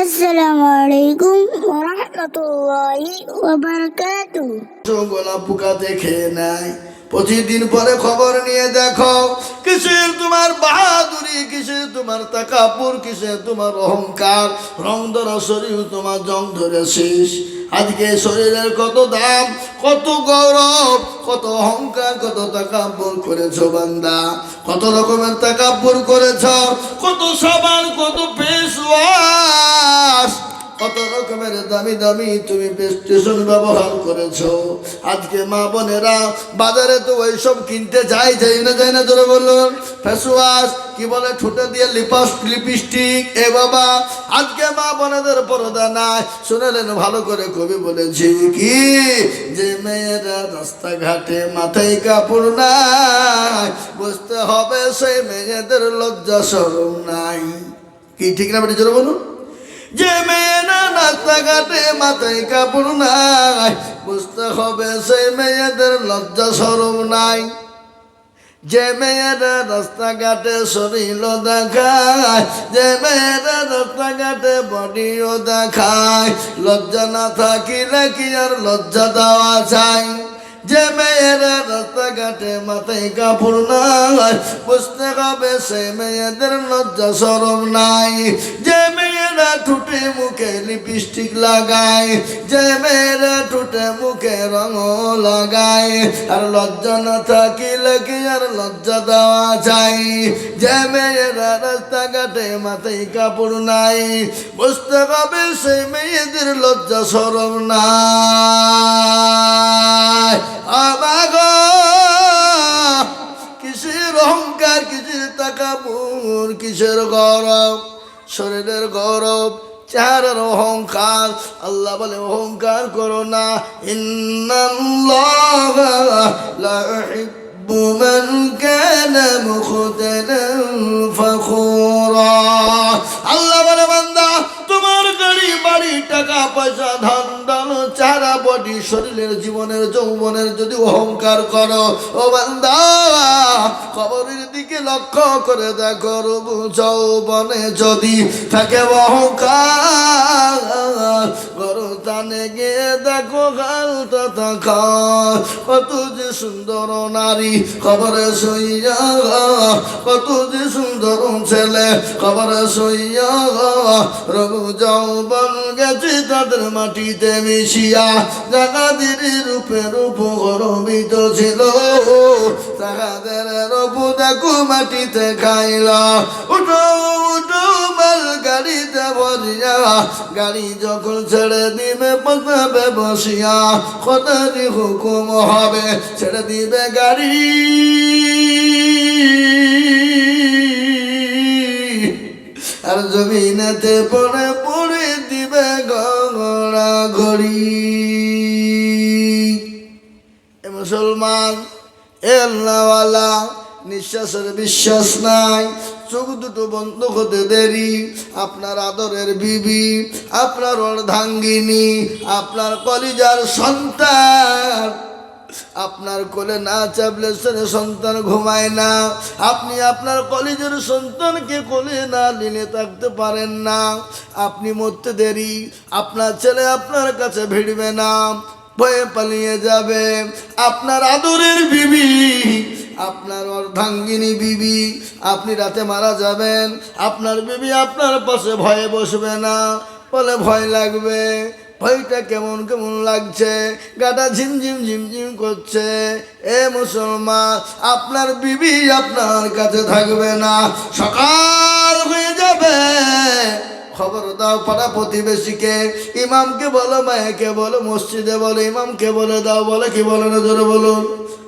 আসসালামু আলাইকুম ওরহমতুল্লাহি ওবারাকাতু গোলাপ পোকাতে খেয়ে নেয় প্রতিদিন পরে খবর নিয়ে দেখো, কিসের তোমার বাহাদুরি, কিসের তোমার তাকাপুর, কিসের তোমার অহংকার? রং ধরা শরীর, তোমার জং ধরেছিস আজকে শরীরের কত দাম, কত গৌরব, কত অহংকার, কত তাকাব্বর করেছ বান্দা। কত রকমের তাকাব্বর করেছ, কত সাবান, কত ওয়াশ কত রকমের দামি দামি তুমি স্টেশন ব্যবহার করেছ? আজকে মা বোনেরা বাজারে তো ওইসব কিনতে যাই যাই না যাই না, ধরে বলুন ফেস ওয়াশ, কি বলে, ঠোঁটে দিয়ে লিপাস লিপস্টিক, এ বাবা, আজকে মা বোনেদের পরদা নাই। শুনেলেন, ভালো করে কবি বলেছি কি, যে মেয়েরা রাস্তাঘাটে মাথায় কাপড় নাই বুঝতে হবে সেই মেয়েদের লজ্জা সরম নাই। কি, ঠিক না বেটি বলুন? যে মেয়েরা রাস্তাঘাটে মাথায় কাপড় নাই, বুঝতে হবে সেই মেয়েদের লজ্জা সরম নাই। যে মেয়েরা রাস্তাঘাটে শরীর দেখায়, যে মেয়েরা রাস্তাঘাটে বডিও দেখায়, লজ্জা না থাকিলে কি আর লজ্জা দেওয়া যায়? যে মেয়েরা রাস্তাঘাটে মাথায় কাপড় নাই, বুঝতে হবে সে মেয়েদের লজ্জা সরম নাই। যে মেয়েরা ঠুটে মুখে লিপস্টিক লাগায়, যে মেয়েরা ঠুটে মুখে রঙ লাগায়, আর লজ্জা না থাকিলে কি আর লজ্জা দেওয়া যায়? যে মেয়েরা রাস্তাঘাটে মাথায় কাপড় নাই, বুঝতে হবে সেই মেয়েদের লজ্জা সরম নাই। আমাগ, কিসের অহংকার, কিসের তাকাপুর কিসের গৌরব শরীরের গৌরব, চেহারার অহংকার। আল্লাহ বলে, অহংকার করো না। আল্লাহ বলে, বান্দা, তোমার গাড়ি বাড়ি টাকা পয়সা, ধন ধন চারা বডি শরীরের জীবনের, যৌবনের যদি অহংকার করো, ও বান্দা, কবরের দিকে লক্ষ্য করে দেখো, রবু যৌবনে যদি থাকে অহংকার গরু টানে গিয়ে দেখো গাল তথা কত যে সুন্দর নারী খবরে সইয়া কত যে সুন্দর ছেলে খবরে সইয়া রঘু যৌবন গেছে তাদের মাটিতে মিশিয়া জাগাদের রূপে রূপ গরবিত ছিল। তাহাদের রূপ দেখো মাটিতে খাইলা। উঠো উঠো, মাল গাড়িতে বসিয়া গাড়ি যখন ছেড়ে দিবে, বসাবে বসিয়া। কতারি হুকুম হবে, ছেড়ে দিবে গাড়ি। আর জমিনেতে পড়ে ঘড়ি মুসলমান, এ আল্লাহওয়ালা, নিঃশ্বাসের বিশ্বাস নাই, চোখ দুটো বন্ধ হতে দেরি। আপনার আদরের বিবি, আপনার অর্ধাঙ্গিনী, আপনার কলিজার সন্তান। আপনার কোলে না চাপলে ছেলে সন্তান ঘুমায় না। আপনি আপনার কলেজের সন্তানকে কোলে না নিলে থাকতে পারেন না। আপনি মরতে দেরি, আপনার ছেলে আপনার কাছে ভিড়বে না, ভয়ে পালিয়ে যাবে। আপনার আদরের বিবি, আপনার অর্ধাঙ্গিনী বিবি, আপনি রাতে মারা যাবেন। আপনার বিবি আপনার পাশে ভয়ে বসবে না, বলে ভয় লাগবে। ভয়টা কেমন কেমন লাগছে? গাটা ঝিমঝিম ঝিমঝিম করছে। এ মুসলমান, আপনার বিবি আপনার কাছে থাকবে না। সকাল হয়ে যাবে। খবর দাও পাড়া প্রতিবেশীকে। ইমামকে বলো, মায়েকে বলো, মসজিদে বলো, ইমামকে বলে দাও। বলে কি বলে না ধরে বলুন।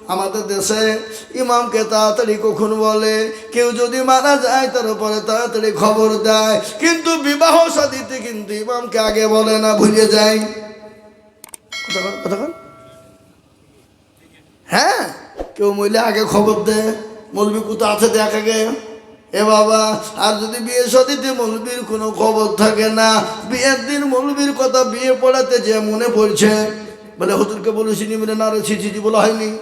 আমাদের দেশে ইমামকে তাড়াতাড়ি কখন বলে? কেউ যদি মারা যায় তার উপরে তাড়াতাড়ি খবর দেয়। কিন্তু বিবাহ সাদিতে কিন্তু ইমামকে আগে বলে না, ভুলে যায়। হ্যাঁ কেউ মহিলা আগে খবর দেয়। মলবি কোথা আছে দেখ আগে। এ বাবা, আর যদি বিয়ে সদিতে মৌলবীর কোনো খবর থাকে না, বিয়ের দিন মৌলবীর কথা বিয়ে পড়াতে যে মনে পড়ছে। বলে, হুজুরকে বলেছিনি বলে, না রে ছিছি বলা হয়নি।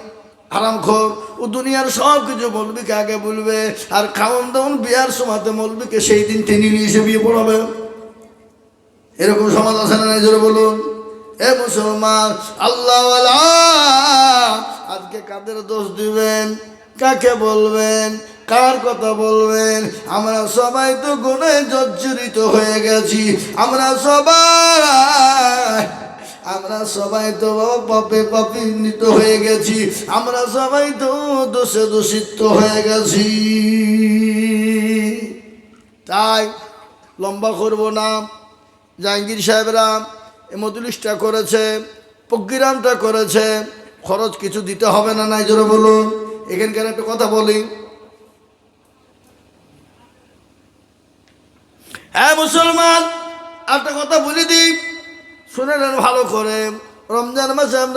আরাম খোর ও দুনিয়ার সব কিছু মৌলবীকে আগে বলবে, আর খাওয়ান দাওয়ান বিয়ার সময়তে মৌলবীকে সেই দিন টেনে নিয়ে এসে বিয়ে পড়াবে। এরকম সমাজ আছে না নাই? জোরে বলুন। এ মুসলমান আল্লাহ আজকে কাদের দোষ দিবেন? কাকে বলবেন? কার কথা বলবেন? আমরা সবাই তো গুণে জর্জরিত হয়ে গেছি। আমরা সবাই আমরা সবাই তো পাপে পাপিন্বিত হয়ে গেছি। আমরা সবাই তো দোষে দূষিত হয়ে গেছি। তাই লম্বা করব না। জাহাঙ্গীর সাহেবরা এ মজলিসটা করেছে প্রজ্ঞিরামটা করেছে। খরচ কিছু দিতে হবে না, নাই জোরে বলুন। এখানকার একটা কথা বলি। হ্যাঁ মুসলমান একটা কথা বলে দিই। শুনে নেন ভালো করে। রমজান মাসে আমরা